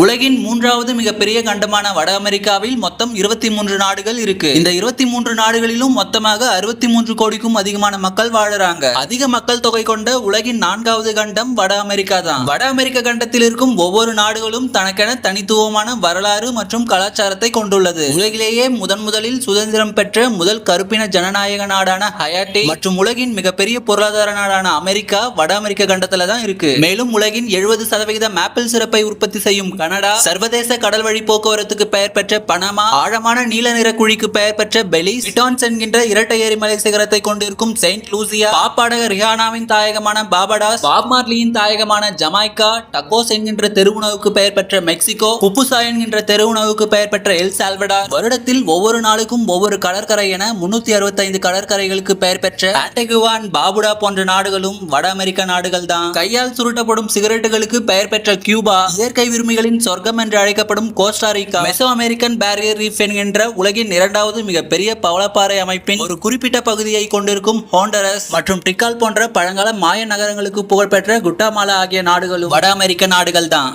உலகின் மூன்றாவது மிகப்பெரிய கண்டமான வட அமெரிக்காவில் மொத்தம் இருபத்தி மூன்று நாடுகள் இருக்கு. இந்த இருபத்தி மூன்று நாடுகளிலும் மொத்தமாக அறுபத்தி மூன்று கோடிக்கும் அதிகமான மக்கள் வாழுறாங்க. அதிக மக்கள் தொகை கொண்ட உலகின் நான்காவது கண்டம் வட அமெரிக்கா தான். வட அமெரிக்க கண்டத்தில் இருக்கும் ஒவ்வொரு நாடுகளும் தனக்கென தனித்துவமான வரலாறு மற்றும் கலாச்சாரத்தை கொண்டுள்ளது. உலகிலேயே முதன் முதலில் சுதந்திரம் பெற்ற முதல் கருப்பின ஜனநாயக நாடான ஹயாட்டி மற்றும் உலகின் மிகப்பெரிய பொருளாதார நாடான அமெரிக்கா வட அமெரிக்க கண்டத்துல தான் இருக்கு. மேலும் உலகின் எழுபது சதவீத மேப்பிள் சிறப்பை உற்பத்தி செய்யும் கனடா. சர்வதேச கடல் வழி போக்குவரத்துக்கு பெயர் பெற்ற பனமா. ஆழமான நீல நிற குழிக்கு பெயர் பெற்ற பெலிஸ். பிட்டான்ஸ் என்கின்ற இரட்டை எரிமலை சிகரத்தை கொண்டிருக்கும் செயின்ட் லூசியா. பாப்பாடக ரியானாவின் தாயகமான பாபடாஸ். பாப் மார்லியின் தாயகமான ஜமாய்கா டக்கோஸ் என்கின்ற தெருவுணவுக்கு பெயர் பெற்ற மெக்சிகோ. புப்புசா என்கின்ற தெருவுணவுக்கு பெயர் பெற்ற எல் சால்வடார். வருடத்தில் ஒவ்வொரு நாளுக்கும் ஒவ்வொரு கடற்கரை என முன்னூத்தி அறுபத்தைந்து கடற்கரைகளுக்கு பெயர் பெற்ற ஆன்டெகுவான் பாபுடா போன்ற நாடுகளும் வட அமெரிக்க நாடுகள் தான் கையால் சுருட்டப்படும் சிகரெட்டுகளுக்கு பெயர் பெற்ற கியூபா. இயற்கை விரும்பிகளின் சொர்க்கம் என்று அழைக்கப்படும் Costa Rica Mesoamerican barrier reef என்கின்ற உலகின் இரண்டாவது மிகப்பெரிய பவளப்பாறை அமைப்பின் ஒரு குறிப்பிட்ட பகுதியை கொண்டிருக்கும் ஹோண்டரஸ் மற்றும் டிக்கால் போன்ற பழங்கால மாய நகரங்களுக்கு புகழ்பெற்ற குட்டாமாலா ஆகிய நாடுகளும் வட அமெரிக்க நாடுகள் தான்